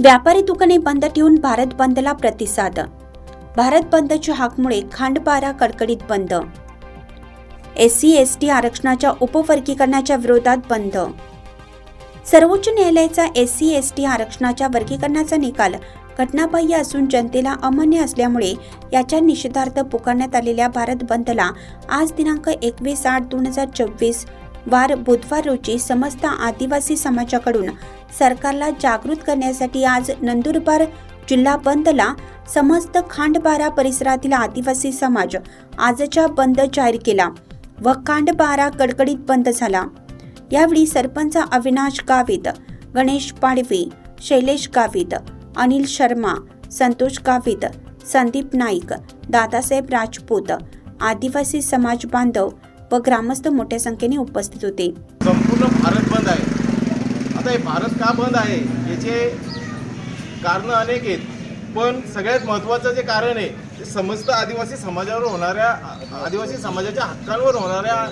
व्यापारी दुकाने बंद ठेवून भारत बंदला प्रतिसाद. भारत बंदच्या हाकमुळे खांडपारा कडकडीत बंद. एस सी एस टी आरक्षणाच्या उपवर्गीकरणाच्या विरोधात बंद. सर्वोच्च न्यायालयाचा एस सी एस टी आरक्षणाच्या वर्गीकरणाचा निकाल घटनाबाह्य असून जनतेला अमान्य असल्यामुळे याच्या निषेधार्थ पुकारण्यात आलेल्या भारत बंदला आज दिनांक एकवीस आठ दोन हजार चोवीस वार बुधवार रोजी समस्त आदिवासी समाजाकडून सरकारला जागृत करण्यासाठी आज नंदुरबार जिल्हा बंदला समस्त खांडबारा परिसरातील आदिवासी समाज आजच्या बंद जाहीर केला व खांडबारा कडकडीत बंद झाला. यावेळी सरपंच अविनाश गावित गणेश पाडवे शैलेश गावित अनिल शर्मा संतोष गावित संदीप नाईक दादासाहेब राजपूत आदिवासी समाज बांधव व ग्रामस्थ मोठ्या संख्येने उपस्थित होते. संपूर्ण भारत बंद आहे. आता हे भारत का बंद आहे? याचे कारणं अनेक आहेत. पण सगळ्यात महत्त्वाचं जे कारण आहे ते समस्त आदिवासी समाजावर होणाऱ्या आदिवासी समाजाच्या हक्कांवर होणाऱ्या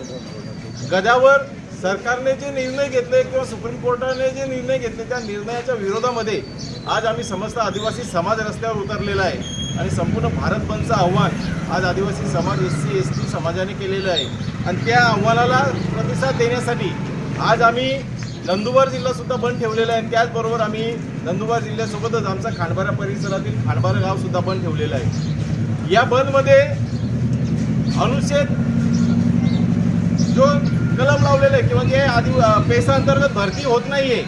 गदावर सरकारने जे निर्णय घेतले किंवा सुप्रीम कोर्टाने जे निर्णय घेतले त्या निर्णयाच्या विरोधामध्ये आज आम्ही समस्त आदिवासी समाज रस्त्यावर उतरलेला आहे. आणि संपूर्ण भारत बंदचं आव्हान आज आदिवासी समाज एस सी एस टी समाजाने केलेलं आहे. आणि त्या आव्हानाला प्रतिसाद देण्यासाठी आज आम्ही नंदुरबार जिल्हासुद्धा बंद ठेवलेला आहे. आणि त्याचबरोबर आम्ही नंदुरबार जिल्ह्यासोबतच आमचा खांडबारा परिसरातील खांडबारा गावसुद्धा बंद ठेवलेलं आहे. या बंदमध्ये अनुच्छेद जो कलम लावलेला आहे किंवा जे आदि पेसा अंतर्गत भरती होत नाही आहे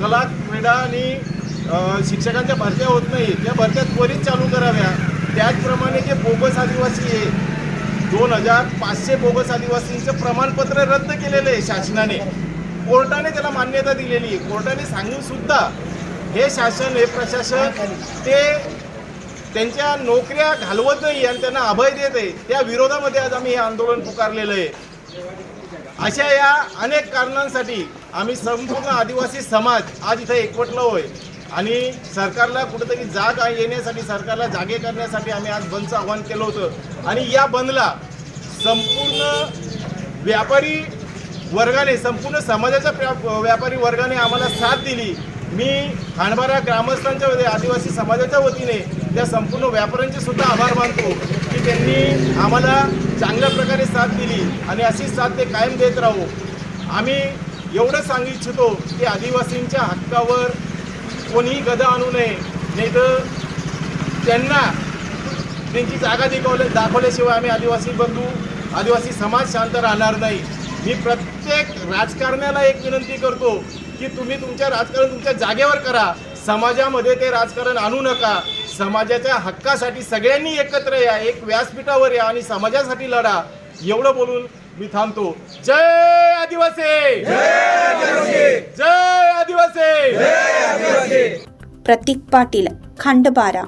कला क्रीडा आणि शिक्षकांच्या भरत्या होत नाही त्या भरत्या त्वरित चालू कराव्या. त्याचप्रमाणे जे बोगस आदिवासी आहे दोन हजार पाचशे बोगस आदिवासींचं प्रमाणपत्र रद्द केलेलं आहे शासनाने. कोर्टाने त्याला मान्यता दिलेली आहे. कोर्टाने सांगून सुद्धा हे शासन हे प्रशासन ते त्यांच्या नोकऱ्या घालवत नाही आणि त्यांना अभय देत आहे. त्या विरोधामध्ये आज आम्ही हे आंदोलन पुकारलेलं आहे. अशा या अनेक कारणांसाठी आम्ही संपूर्ण आदिवासी समाज आज इथं एकवटलो होय आणि सरकारला कुठेतरी जाग येण्यासाठी सरकारला जागे करण्यासाठी आम्ही आज बंदचं आवाहन केलं होतं. आणि या बंदला संपूर्ण व्यापारी वर्गाने संपूर्ण समाजाच्या व्यापारी वर्गाने आम्हाला साथ दिली. मी खांडबारा ग्रामस्थांच्या वतीने आदिवासी समाजाच्या वतीने त्या संपूर्ण व्यापाऱ्यांचे सुद्धा आभार मानतो की त्यांनी आम्हाला चांगल्या प्रकारे साथ दिली आणि अशीच साथ ते कायम देत राहू. आम्ही एवढं सांगू इच्छितो की आदिवासींच्या हक्कावर कोणीही गदा आणू नये. नाही तर त्यांना त्यांची जागा दाखवल्या दाखवल्याशिवाय आम्ही आदिवासी बंधू आदिवासी समाज शांत राहणार नाही. मी प्रत्येक राजकारण्याला एक विनंती करतो की तुम्ही तुमच्या राजकारण तुमच्या जागेवर करा. समाजामध्ये ते राजकारण आणू नका. समाजाच्या हक्कासाठी सगळ्यांनी एकत्र या एक व्यासपीठावर या आणि समाजासाठी लढा. एवढं बोलून मी थांबतो. जय आदिवासी! जय आदिवासी! प्रतीक पाटील खांडबारा